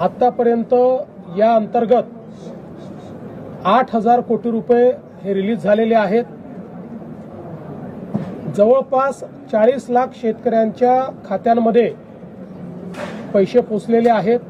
आत्तापर्यंत या अंतर्गत आठ हजार कोटी रुपये हे रिलीज झालेले आहेत. जवळपास चाळीस लाख शेतकऱ्यांच्या खात्यांमध्ये पैसे पोचलेले आहेत.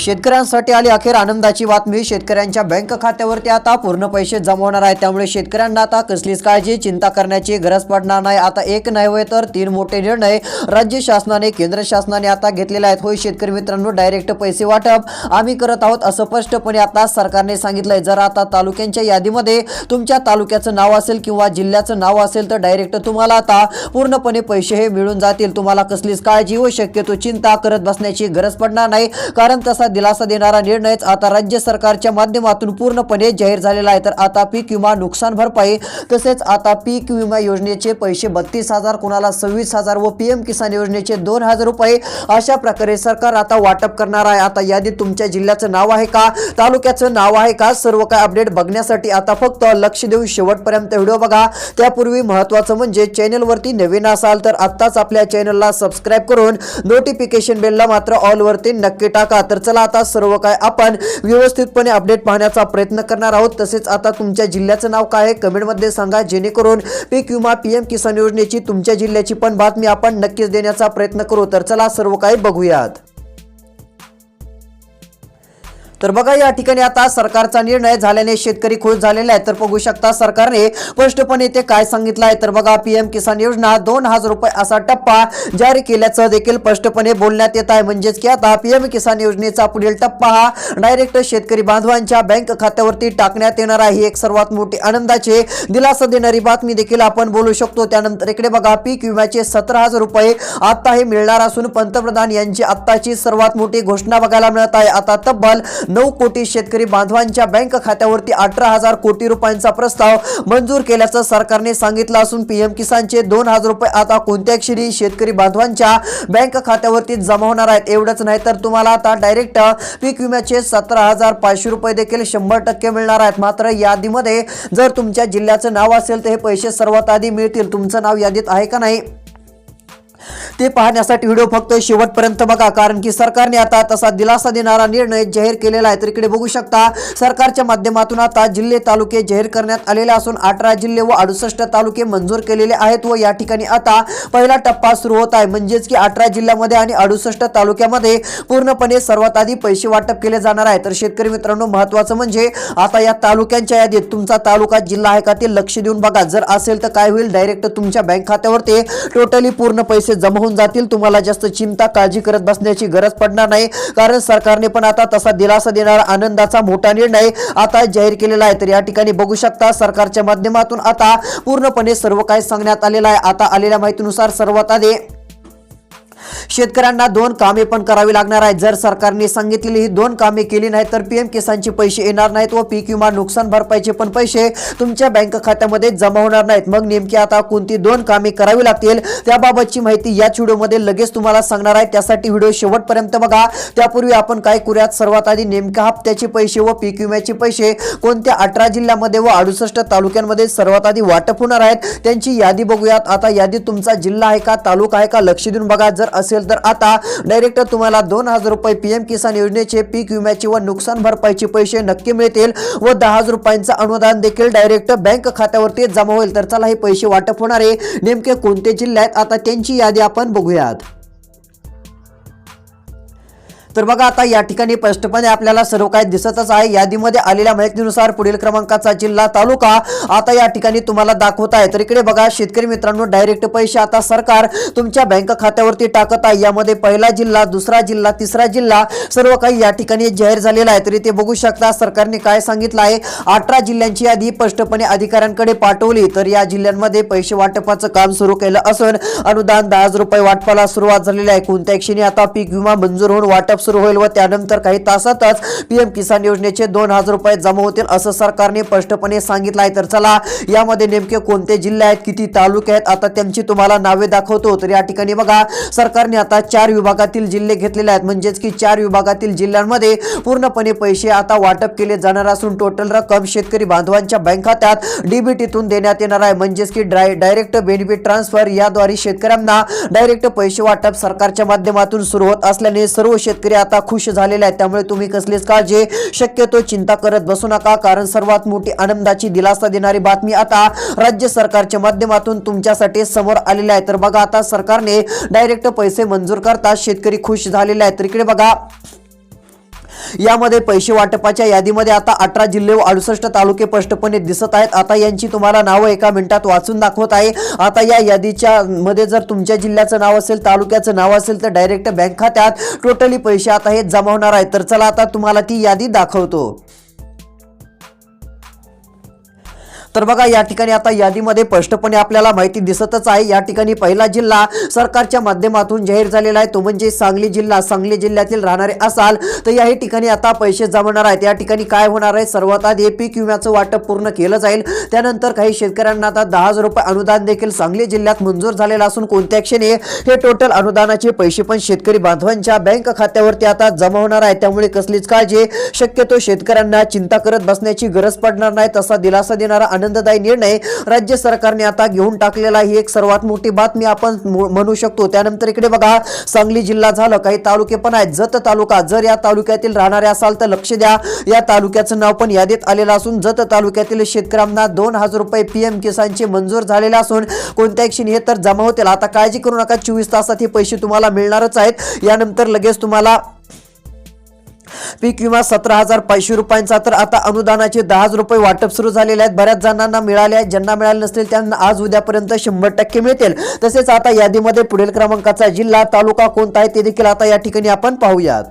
शेतकऱ्यांसाठी आली अखेर आनंदाची बातमी. शेतकऱ्यांच्या बँक खात्यावरती आता पूर्ण पैसे जमा होणार त्यामुळे शेतकऱ्यांना आता कसलीच काळजी चिंता करण्याची गरज पडणार नाही. आता एक नव्हे तर तीन मोठे निर्णय राज्य शासनाने केंद्र शासनाने आता घेतलेले आहेत. होय शेतकरी मित्रांनो डायरेक्ट पैसे वाटप आम्ही करत आहोत असं स्पष्टपणे आता सरकारने सांगितलंय. जर आता तालुक्यांच्या यादीमध्ये तुमच्या तालुक्याचं नाव असेल किंवा जिल्ह्याचं नाव असेल तर डायरेक्ट तुम्हाला आता पूर्णपणे पैसे हे मिळून जातील. तुम्हाला कसलीच काळजी व शक्यतो चिंता करत बसण्याची गरज पडणार नाही. कारण तसा दिलासा देणारा निर्णयच आता राज्य सरकारच्या माध्यमातून पूर्णपणे जाहीर झालेला आहे. तर आता पीक विमा नुकसान भरपाई तसेच आता पीक विमा योजनेचे पैसे बत्तीस हजार कुणाला सव्वीस हजार व पीएम किसान योजनेचे दोन हजार रुपये अशा प्रकारे सरकार आता वाटप करणार आहे. आता यादीत तुमच्या जिल्ह्याचं नाव आहे का तालुक्याचं नाव आहे का सर्व काय अपडेट बघण्यासाठी आता फक्त लक्ष देऊन शेवटपर्यंत व्हिडिओ बघा. त्यापूर्वी महत्वाचं म्हणजे चॅनलवरती नवीन असाल तर आत्ताच आपल्या चॅनलला सबस्क्राईब करून नोटिफिकेशन बेलला मात्र ऑलवरती नक्की टाका. तर चला आता सर्व काय आपण व्यवस्थितपणे अपडेट पाहण्याचा प्रयत्न करणार आहोत. तसेच आता तुमच्या जिल्ह्याचं नाव काय आहे? कमेंटमध्ये सांगा. जेणेकरून पीक विमा पीएम किसान योजनेची तुमच्या जिल्ह्याची पण बातमी आपण नक्कीच देण्याचा प्रयत्न करू. तर चला सर्व काही बघूयात. तर बघा या ठिकाणी आता सरकारचा निर्णय झाल्याने शेतकरी खुश झालेला आहे तर बघू शकता सरकारने स्पष्टपणे ते काय सांगितलं आहे तर बघा पीएम किसान योजना दोन हजार रुपये असा टप्पा जारी केल्याचं देखील स्पष्टपणे बोलण्यात येत आहे. म्हणजेच की आता पीएम किसान योजनेचा पुढील टप्पा हा डायरेक्ट शेतकरी बांधवांच्या बँक खात्यावरती टाकण्यात येणार आहे. ही एक सर्वात मोठी आनंदाचे दिलासा देणारी बातमी देखील आपण बोलू शकतो. त्यानंतर इकडे बघा पीक विम्याचे सतरा हजार रुपये आता हे मिळणार असून पंतप्रधान यांची आत्ताची सर्वात मोठी घोषणा बघायला मिळत आहे. आता तब्बल नऊ कोटी शेतकरी बांधवांच्या बँक खात्यावरती अठरा हजार कोटी रुपयांचा प्रस्ताव मंजूर केल्याचं सरकारने सांगितलं असून पीएम किसानचे दोन हजार रुपये आता कोणत्या क्षणी शेतकरी बांधवांच्या बँक खात्यावरती जमा होणार आहेत एवढंच नाही तर तुम्हाला आता डायरेक्ट पीक विम्याचे सतरा हजार पाचशे रुपये देखील शंभर टक्के मिळणार आहेत. मात्र यादीमध्ये जर तुमच्या जिल्ह्याचं नाव असेल तर हे पैसे सर्वात आधी मिळतील. तुमचं नाव यादीत आहे का नाही? ते पाहण्यासाठी व्हिडिओ फक्त शेवटपर्यंत बघा कारण की सरकारने आता तसा दिलासा देणारा निर्णय जाहीर केलेला आहे. तर इकडे बघू शकता सरकारच्या माध्यमातून आता जिल्हे तालुके जाहीर करण्यात आलेले असून अठरा जिल्हे व अडुसष्ट तालुके मंजूर केलेले आहेत व या ठिकाणी आता पहिला टप्पा सुरू होत आहे. म्हणजेच की अठरा जिल्ह्यामध्ये आणि अडुसष्ट तालुक्यामध्ये पूर्णपणे सर्वात आधी पैसे वाटप केले जाणार आहे. तर शेतकरी मित्रांनो महत्वाचं म्हणजे आता या तालुक्यांच्या यादीत तुमचा तालुका जिल्हा आहे का ते लक्ष देऊन बघा. जर असेल तर काय होईल? डायरेक्ट तुमच्या बँक खात्यावरती टोटली पूर्ण पैसे जमा होऊन जातील. तुम्हाला जास्त चिंता काळजी करत बसण्याची गरज पडणार नाही. कारण सरकारने पण आता तसा दिलासा देणारा आनंदाचा मोठा निर्णय आता जाहीर केलेला आहे. तर या ठिकाणी बघू शकता सरकारच्या माध्यमातून आता पूर्णपणे सर्व काही सांगण्यात आलेलं आहे. आता आलेल्या माहितीनुसार सर्वात आधी शेतकऱ्यांना दोन कामे पण करावी लागणार आहेत. जर सरकारने सांगितलेली ही दोन कामे केली नाही तर पीएम किसानचे पैसे येणार नाहीत व पीक विमा नुकसान भरपाईचे पण पैसे तुमच्या बँक खात्यामध्ये जमा होणार नाहीत. मग नेमकी आता कोणती दोन कामे करावी लागतील त्याबाबतची माहिती याच व्हिडिओमध्ये लगेच तुम्हाला सांगणार आहे. त्यासाठी व्हिडिओ शेवटपर्यंत बघा. त्यापूर्वी आपण काय करूयात? सर्वात आधी नेमक्या हप्त्याचे पैसे व पीक विम्याचे पैसे कोणत्या अठरा जिल्ह्यामध्ये व अडुसष्ट तालुक्यांमध्ये सर्वात आधी वाटप होणार आहेत त्यांची यादी बघूयात. आता यादी तुमचा जिल्हा आहे का तालुका आहे का लक्ष देऊन बघा. जर असेल तर आता डायरेक्ट तुम्हाला दोन हजार रुपये पीएम किसान योजनेचे पीक विम्याचे व नुकसान भरपाईचे पैसे नक्की मिळतील व दहा हजार रुपयांचं अनुदान देखील डायरेक्ट बँक खात्यावरती जमा होईल. तर चला हे पैसे वाटप होणारे नेमके कोणते जिल्ह्यात आता त्यांची यादी आपण बघूयात. तर बघा आता या ठिकाणी स्पष्टपणे आपल्याला सर्व काही दिसतच आहे. यादीमध्ये आलेल्या माहितीनुसार पुढील क्रमांकाचा जिल्हा तालुका आता या ठिकाणी तुम्हाला दाखवत आहे. तर इकडे बघा शेतकरी मित्रांनो डायरेक्ट पैसे आता सरकार तुमच्या बँक खात्यावरती टाकत आहे. यामध्ये पहिला जिल्हा दुसरा जिल्हा तिसरा जिल्हा सर्व काही या ठिकाणी जाहीर झालेला आहे. तरी ते बघू शकता सरकारने काय सांगितलं आहे? अठरा जिल्ह्यांची यादी स्पष्टपणे अधिकाऱ्यांकडे पाठवली. तर या जिल्ह्यांमध्ये पैसे वाटपाचं काम सुरू केलं असून अनुदान दहा हजार रुपये वाटपाला सुरुवात झालेली आहे. कोणत्या क्षणी आता पीक विमा मंजूर होऊन वाटप वाटप सुरू होईल व त्यानंतर काही तासातच पीएम किसान योजनेचे दोन हजार रुपये जमा होतील असं सरकारने स्पष्टपणे सांगितलं आहे. तर चला यामध्ये नेमके कोणते जिल्हे आहेत किती तालुके आहेत आता त्यांची तुम्हाला नावे दाखवतो. तर या ठिकाणी बघा सरकारने आता चार विभागातील जिल्हे घेतलेले आहेत. म्हणजेच की चार विभागातील जिल्ह्यांमध्ये पूर्णपणे पैसे आता वाटप केले जाणार असून टोटल रक्कम शेतकरी बांधवांच्या बँक खात्यात डीबीटीतून देण्यात येणार आहे. म्हणजेच की डाय डायरेक्ट बेनिफिट ट्रान्सफर याद्वारे शेतकऱ्यांना डायरेक्ट पैसे वाटप सरकारच्या माध्यमातून सुरू होत असल्याने सर्व शेतकरी आता खुश झालेले आहेत. त्यामुळे तुम्ही कसलीच काळजी शक्यतो चिंता करत बसू नका. कारण सर्वात मोठी आनंदाची दिलासा देणारी बातमी आता राज्य सरकारच्या माध्यमातून तुमच्यासाठी समोर आलेली आहे. तर बघा आता सरकारने डायरेक्ट पैसे मंजूर करता शेतकरी खुश झालेले आहेत. तर इकडे बघा. यामध्ये पैसे वाटपाच्या यादीमध्ये आता अठरा जिल्हे व अडुसष्ट तालुके स्पष्टपणे दिसत आहेत. आता यांची तुम्हाला नावं एका मिनिटात वाचून दाखवत आहे. आता या यादीच्या मध्ये जर तुमच्या जिल्ह्याचं नाव असेल तालुक्याचं नाव असेल तर डायरेक्ट बँक खात्यात टोटली पैसे आता हे जमा होणार आहेत. तर चला आता तुम्हाला ती यादी दाखवतो. तर बघा या ठिकाणी आता यादीमध्ये स्पष्टपणे आपल्याला माहिती दिसतच आहे. या ठिकाणी पहिला जिल्हा सरकारच्या माध्यमातून जाहीर झालेला आहे. तो म्हणजे सांगली जिल्हा. सांगली जिल्ह्यातील राहणारे असाल तर याही ठिकाणी आता पैसे जमणार आहेत. या ठिकाणी काय होणार आहे? सर्वात आधी पीक विम्याचं वाटप पूर्ण केलं जाईल. त्यानंतर काही शेतकऱ्यांना आता दहा हजार रुपये अनुदान देखील सांगली जिल्ह्यात मंजूर झालेलं असून कोणत्या क्षणी हे टोटल अनुदानाचे पैसे पण शेतकरी बांधवांच्या बँक खात्यावरती आता जमा होणार आहे. त्यामुळे कसलीच काळजी शक्यतो शेतकऱ्यांना चिंता करत बसण्याची गरज पडणार नाही. तसा दिलासा देणारा आनंददायी निर्णय राज्य सरकारने आता घेऊन टाकलेला ही एक सर्वात मोठी बातमी आपण म्हणू शकतो. त्यानंतर इकडे बघा सांगली जिल्हा झालं. काही तालुके पण आहेत. जत तालुका जर या तालुक्यातील राहणारे असाल तर लक्ष द्या. या तालुक्याचं नाव पण यादीत आलेलं असून जत तालुक्यातील शेतकऱ्यांना दोन हजार रुपये पीएम किसानचे मंजूर झालेले असून कोणत्या क्षणी हे तर जमा होतील? आता काळजी करू नका. चोवीस तासात हे पैसे तुम्हाला मिळणारच आहेत. यानंतर लगेच तुम्हाला पीक विमा सतरा हजार पाचशे रुपयांचा. तर आता अनुदानाचे दहा हजार रुपये वाटप सुरू झालेले आहेत. बऱ्याच जणांना मिळाले आहेत. ज्यांना मिळाले नसतील त्यांना आज उद्यापर्यंत शंभर टक्के मिळतील. तसेच आता यादीमध्ये पुढील क्रमांकाचा जिल्हा तालुका कोणता आहे ते देखील आता या ठिकाणी आपण पाहूयात.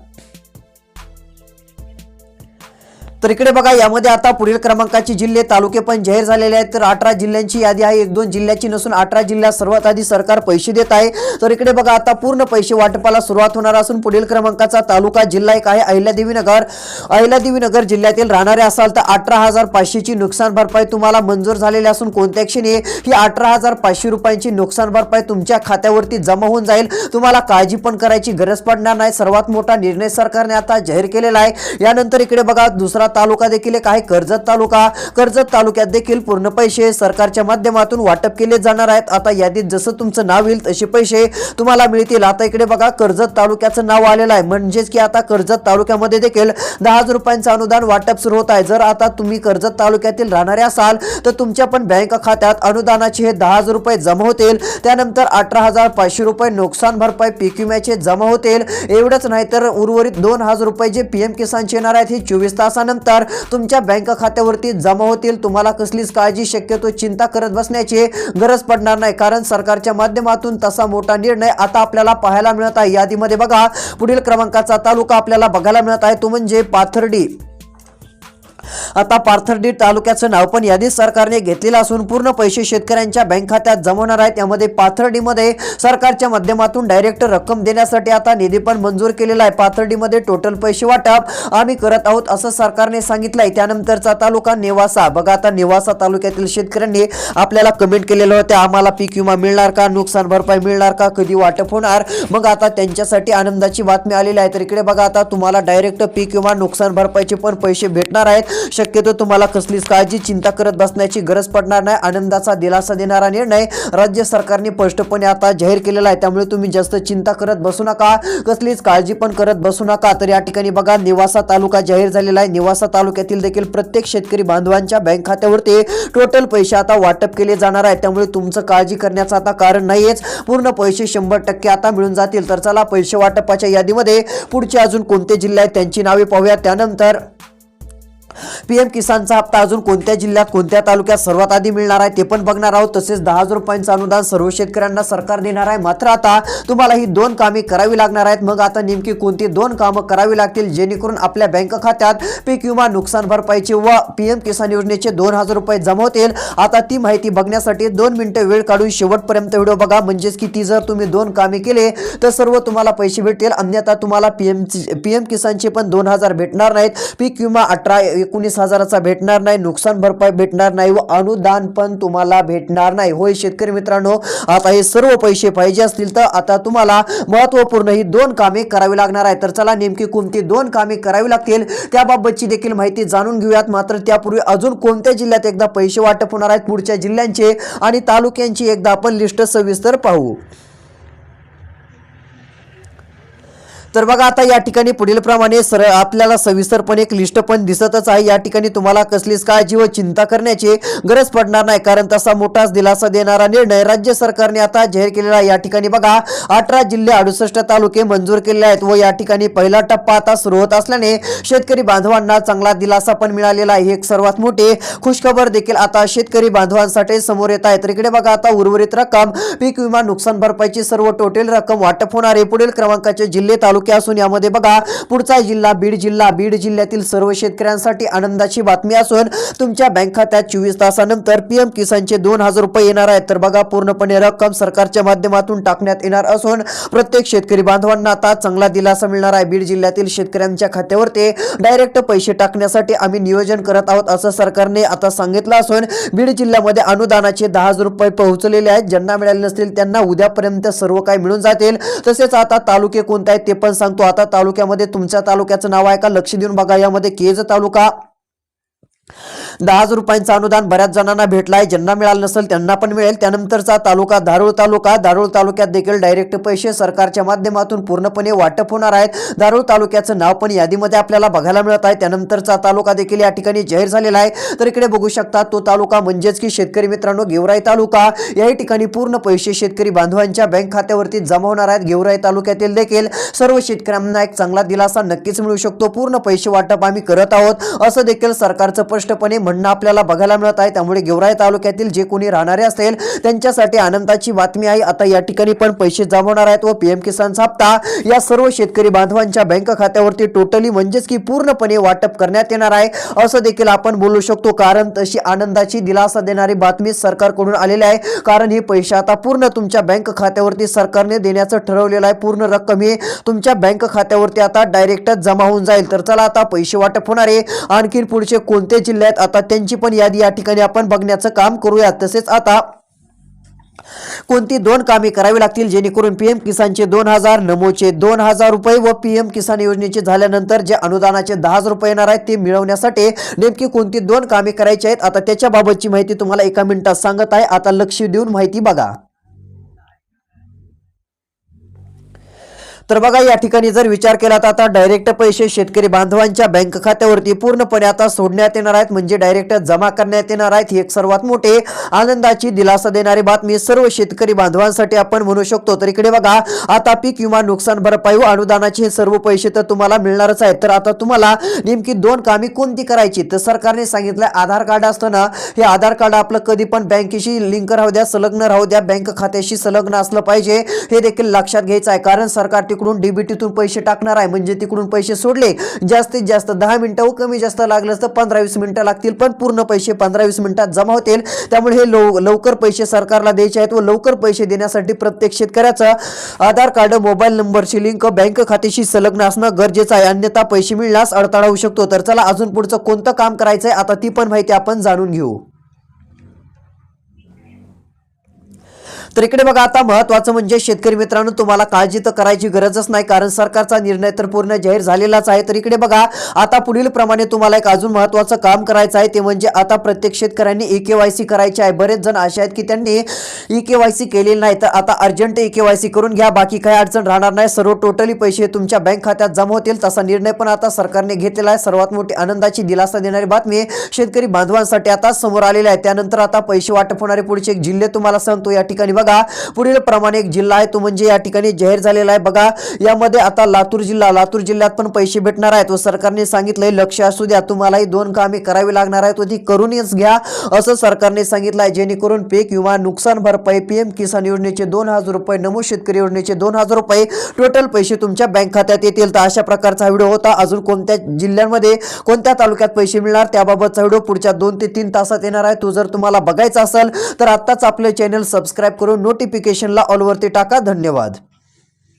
तर इकडे बघा यामध्ये आता पुढील क्रमांकाचे जिल्हे तालुके पण जाहीर झालेले आहेत. तर अठरा जिल्ह्यांची यादी आहे. एक दोन जिल्ह्याची नसून अठरा जिल्ह्यात सर्वात आधी सरकार पैसे देत आहे. तर इकडे बघा आता पूर्ण पैसे वाटपाला सुरुवात होणार असून पुढील क्रमांकाचा तालुका जिल्हा एक आहे अहिल्यादेवी नगर अहिल्यादेवी नगर जिल्ह्यातील राहणारे असाल तर अठरा हजार पाचशेची नुकसान भरपाई तुम्हाला मंजूर झालेली असून कोणत्या क्षणी ही अठरा हजार पाचशे रुपयांची नुकसान भरपाई तुमच्या खात्यावरती जमा होऊन जाईल तुम्हाला काळजी पण करायची गरज पडणार नाही. सर्वात मोठा निर्णय सरकारने आता जाहीर केलेला आहे. यानंतर इकडे बघा दुसरा तालुका देखील एक आहे. कर्जत तालुका. कर्जत तालुक्यात देखील पूर्ण पैसे सरकारच्या माध्यमातून वाटप केले जाणार आहेत. आता यादीत जसं तुमचं नाव येईल तसे पैसे तुम्हाला मिळतील. आता इकडे बघा कर्जत तालुक्याचं नाव आलेलं आहे. म्हणजेच की आता कर्जत तालुक्यामध्ये देखील दहा हजार रुपयांचं अनुदान वाटप सुरू होत आहे. जर आता तुम्ही कर्जत तालुक्यातील राहणारे असाल तर तुमच्या पण बँक खात्यात अनुदानाचे हे दहा हजार रुपये जमा होतील. त्यानंतर अठरा हजार पाचशे रुपये नुकसान भरपाई पीक विम्याचे जमा होतील. एवढंच नाही तर उर्वरित दोन हजार रुपये जे पीएम किसानचे येणार आहेत हे चोवीस तासानंतर तुमच्या बँक खात्यावरती जमा होतील. तुम्हाला कसलीच काळजी शक्यतो चिंता करत बसण्याची गरज पडणार नाही. कारण सरकारच्या माध्यमातून तसा मोठा निर्णय आता आपल्याला पाहायला मिळत आहे. यादीमध्ये बघा पुढील क्रमांकाचा तालुका आपल्याला बघायला मिळत आहे. तो म्हणजे पाथर्डी. आता पाथर्डी तालुक्याचं नाव पण यादीत सरकारने घेतलेलं असून पूर्ण पैसे शेतकऱ्यांच्या बँक खात्यात जमवणार आहेत. त्यामध्ये पाथर्डीमध्ये सरकारच्या माध्यमातून डायरेक्ट रक्कम देण्यासाठी आता निधी पण मंजूर केलेला आहे. पाथर्डीमध्ये टोटल पैसे वाटप आम्ही करत आहोत असं सरकारने सांगितलं आहे त्यानंतरचा तालुका नेवासा. बघा आता नेवासा तालुक्यातील शेतकऱ्यांनी आपल्याला कमेंट केलेलं होतं. आम्हाला पीक विमा मिळणार का? नुकसान भरपाई मिळणार का? कधी वाटप होणार? मग आता त्यांच्यासाठी आनंदाची बातमी आलेली आहे. तर इकडे बघा आता तुम्हाला डायरेक्ट पीक विमा नुकसान भरपाईचे पण पैसे भेटणार आहेत. शक्यतो तुम्हाला कसलीच काळजी चिंता करत बसण्याची गरज पडणार नाही. आनंदाचा दिलासा देणारा निर्णय राज्य सरकारने स्पष्टपणे आता जाहीर केलेला आहे. त्यामुळे तुम्ही जास्त चिंता करत बसू नका. कसलीच काळजी पण करत बसू नका. तर या ठिकाणी बघा निवासा तालुका जाहीर झालेला आहे. निवासा तालुक्यातील देखील प्रत्येक शेतकरी बांधवांच्या बँक खात्यावरती टोटल पैसे आता वाटप केले जाणार आहे त्यामुळे तुमचं काळजी करण्याचं आता कारण नाहीयेच. पूर्ण पैसे शंभर टक्के आता मिळून जातील. तर चला पैसे वाटपाच्या यादीमध्ये पुढचे अजून कोणते जिल्हे आहेत त्यांची नावे पाहूया. त्यानंतर पीएम किसानचा हप्ता अजून कोणत्या जिल्ह्यात कोणत्या तालुक्यात सर्वात आधी मिळणार आहे ते पण बघणार आहोत. तसेच दहा हजार रुपयांचं अनुदान सर्व शेतकऱ्यांना सरकार देणार आहे. मात्र आता तुम्हाला ही दोन कामे करावी लागणार आहेत. मग आता नेमकी कोणती दोन कामं करावी लागतील जेणेकरून आपल्या बँक खात्यात पीक विमा नुकसान भरपाईचे व पीएम किसान योजनेचे दोन हजार रुपये जमा होतील. आता ती माहिती बघण्यासाठी दोन मिनिटं वेळ काढून शेवटपर्यंत व्हिडिओ बघा. म्हणजेच की ती जर तुम्ही दोन कामे केले तर सर्व तुम्हाला पैसे भेटतील. अन्यथा तुम्हाला पीएम पीएम किसानचे पण दोन हजार भेटणार नाहीत. पीक विमा अठरा एकोणीस हजाराचा भेटणार नाही नुकसान भरपाई भेटणार नाही व अनुदान पण तुम्हाला भेटणार नाही. होय शेतकरी मित्रांनो आता हे सर्व पैसे पाहिजे असतील तर आता तुम्हाला महत्त्वपूर्ण ही दोन कामे करावी लागणार आहे तर चला नेमकी कोणती दोन कामे करावी लागतील त्याबाबतची देखील माहिती जाणून घेऊयात. मात्र त्यापूर्वी अजून कोणत्या जिल्ह्यात एकदा पैसे वाटप होणार आहेत? पुढच्या जिल्ह्यांचे आणि तालुक्यांची एकदा आपण लिस्ट सविस्तर पाहू. तर बघा आता या ठिकाणी पुढील प्रमाणे सर आपल्याला सविस्तरपणे एक लिस्ट पण दिसतच आहे. या ठिकाणी तुम्हाला कसलीच काळजी व चिंता करण्याची गरज पडणार नाही कारण तसा मोठाच दिलासा देणारा निर्णय राज्य सरकारने आता जाहीर केलेला आहे. या ठिकाणी बघा अठरा जिल्हे अडुसष्ट तालुके मंजूर केले आहेत व या ठिकाणी पहिला टप्पा आता सुरू होत असल्याने शेतकरी बांधवांना चांगला दिलासा पण मिळालेला आहे. एक सर्वात मोठी खुशखबर देखील आता शेतकरी बांधवांसाठी समोर येत आहे तर इकडे बघा आता उर्वरित रक्कम पीक विमा नुकसान भरपाईची सर्व टोटल रक्कम वाटप होणार आहे. पुढील क्रमांकाचे जिल्हे तालुके असून यामध्ये बघा पुढचा जिल्हा बीड जिल्हा बीड जिल्ह्यातील सर्व शेतकऱ्यांसाठी आनंदाची बातमी असून तुमच्या बँक खात्यात चोवीस तासानंतर पीएम किसानचे दोन हजार रुपये येणार आहेत. तर बघा पूर्णपणे रक्कम सरकारच्या माध्यमातून टाकण्यात येणार असून प्रत्येक शेतकरी बांधवांना आता चांगला दिलासा मिळणार आहे. बीड जिल्ह्यातील शेतकऱ्यांच्या खात्यावरती डायरेक्ट पैसे टाकण्यासाठी आम्ही नियोजन करत आहोत असं सरकारने आता सांगितलं असून बीड जिल्ह्यामध्ये अनुदानाचे दहा हजार रुपये पोहोचलेले आहेत. ज्यांना मिळाले नसतील त्यांना उद्यापर्यंत सर्व काही मिळून जातील. तसेच आता तालुके कोणते आहेत ते पण सांगतो आता तालुक्यामध्ये तुमच्या तालुक्याचं नाव आहे का? लक्ष देऊन बघा यामध्ये केज तालुका दहा हजार रुपयांचं अनुदान बऱ्याच जणांना भेटलं आहे ज्यांना मिळालं नसेल त्यांना पण मिळेल. त्यानंतरचा तालुका धारूळ तालुका. धारूळ तालुक्यात देखील डायरेक्ट पैसे सरकारच्या माध्यमातून पूर्णपणे वाटप होणार आहेत. धारूळ तालुक्याचं नाव पण यादीमध्ये आपल्याला बघायला मिळत आहे. त्यानंतरचा तालुका देखील या ठिकाणी जाहीर झालेला आहे. तर इकडे बघू शकता तो तालुका म्हणजेच की शेतकरी मित्रांनो गेवराई तालुका. याही ठिकाणी पूर्ण पैसे शेतकरी बांधवांच्या बँक खात्यावरती जमा होणार आहेत. गेवराई तालुक्यातील देखील सर्व शेतकऱ्यांना एक चांगला दिलासा नक्कीच मिळू शकतो. पूर्ण पैसे वाटप आम्ही करत आहोत. असं देखील सरकारचं स्पष्टपणे म्हणणं आपल्याला बघायला मिळत आहे. त्यामुळे गेवराई तालुक्यातील जे कोणी राहणारे असेल त्यांच्यासाठी आनंदाची बातमी आहे. आता या ठिकाणी पण पैसे जमवणार आहेत व पीएम किसानचा हप्ता या सर्व शेतकरी बांधवांच्या बँक खात्यावरती टोटली म्हणजेच की पूर्णपणे वाटप करण्यात येणार आहे. असं देखील आपण बोलू शकतो. कारण तशी आनंदाची दिलासा देणारी बातमी सरकारकडून आलेली आहे. कारण हे पैसे आता पूर्ण तुमच्या बँक खात्यावरती सरकारने देण्याचं ठरवलेलं आहे. पूर्ण रक्कम ही तुमच्या बँक खात्यावरती आता डायरेक्टच जमा होऊन जाईल. तर चला आता पैसे वाटप होणारे आणखी पुढचे कोणते जिल्ह्यात आता त्यांची पण यादी या ठिकाणी आपण बघण्याचं काम करूया तसेच आता कोणती दोन कामे करावी लागतील? जेणेकरून पीएम किसानचे दोन हजार नमोचे दोन हजार रुपये व पीएम किसान योजनेचे झाल्यानंतर जे अनुदानाचे दहा हजार रुपये येणार आहेत ते मिळवण्यासाठी नेमकी कोणती दोन कामे करायची आहेत? आता त्याच्याबाबतची माहिती तुम्हाला एका मिनिटात सांगत आहे. आता लक्ष देऊन माहिती बघा. तर बघा या ठिकाणी जर विचार केला तर आता डायरेक्ट पैसे शेतकरी बांधवांच्या बँक खात्यावरती पूर्णपणे आता सोडण्यात येणार आहेत. म्हणजे डायरेक्ट जमा करण्यात येणार आहेत. ही एक सर्वात मोठे आनंदाची दिलासा देणारी बातमी सर्व शेतकरी बांधवांसाठी आपण म्हणू शकतो. तर इकडे बघा आता पीक विमा नुकसान भरपाई अनुदानाचे हे सर्व पैसे तर तुम्हाला मिळणारच आहेत. तर आता तुम्हाला नेमकी दोन कामे कोणती करायची? तर सरकारने सांगितलं आधार कार्ड असतं ना हे आधार कार्ड आपलं कधी पण बँकेशी लिंक राहू द्या संलग्न राहू द्या. बँक खात्याशी संलग्न असलं पाहिजे. हे देखील लक्षात घ्यायचं आहे. कारण सरकार इकडून डीबीटीतून पैसे टाकणार आहे. म्हणजे तिकडून पैसे सोडले. जास्तीत जास्त दहा मिनिटं कमी जास्त लागलं तर पंधरा वीस मिनिटं लागतील पण पूर्ण पैसे पंधरा वीस मिनिटात जमा होतील. त्यामुळे हे लव लवकर पैसे सरकारला द्यायचे आहेत व लवकर पैसे देण्यासाठी प्रत्येक शेतकऱ्याचं आधार कार्ड मोबाईल नंबरची लिंक बँक खात्याशी संलग्न असणं गरजेचं आहे. अन्यथा पैसे मिळण्यास अडथळा होऊ शकतो. तर चला अजून पुढचं कोणतं काम करायचं आहे आता ती पण माहिती आपण जाणून घेऊ. तर इकडे बघा आता महत्वाचं म्हणजे शेतकरी मित्रांनो तुम्हाला काळजी तर करायची गरजच नाही कारण सरकारचा निर्णय तर पूर्ण जाहीर झालेलाच आहे. तर इकडे बघा आता पुढील प्रमाणे तुम्हाला एक अजून महत्वाचं काम करायचं आहे ते म्हणजे आता प्रत्येक शेतकऱ्यांनी ई के वाय सी करायची आहे. बरेच जण असे आहेत की त्यांनी ई के वाय सी केलेली नाही तर आता urgent E K Y C करून घ्या बाकी काही अडचण राहणार नाही. सर्व टोटली पैसे तुमच्या बँक खात्यात जमा होतील तसा निर्णय पण आता सरकारने घेतलेला आहे. सर्वात मोठी आनंदाची दिलासा देणारी बातमी शेतकरी बांधवांसाठी आता समोर आलेली आहे. त्यानंतर आता पैसे वाटप होणारे पुढचे एक जिल्हे तुम्हाला सांगतो या ठिकाणी बघा. बघा पुढील प्रमाणे एक जिल्हा आहे तो म्हणजे या ठिकाणी जाहीर झालेला आहे. बघा यामध्ये आता लातूर जिल्हा लातूर जिल्ह्यात पण पैसे भेटणार आहेत. व सरकारने सांगितलंय लक्ष असू द्या तुम्हालाही दोन कामे करावी लागणार आहेत. व ती करूनच घ्या असं सरकारने सांगितलं आहे जेणेकरून पीक विमा नुकसान भरपाई पीएम किसान योजनेचे दोन हजार रुपये नमो शेतकरी योजनेचे दोन हजार रुपये टोटल पैसे तुमच्या बँक खात्यात येतील. तर अशा प्रकारचा व्हिडिओ होता. अजून कोणत्या जिल्ह्यांमध्ये कोणत्या तालुक्यात पैसे मिळणार त्याबाबतचा व्हिडिओ पुढच्या दोन ते तीन तासात येणार आहे. तो जर तुम्हाला बघायचा असेल तर आत्ताच आपले चॅनल सबस्क्राईब करून नोटिफिकेशनला ऑलवरती टाका. धन्यवाद.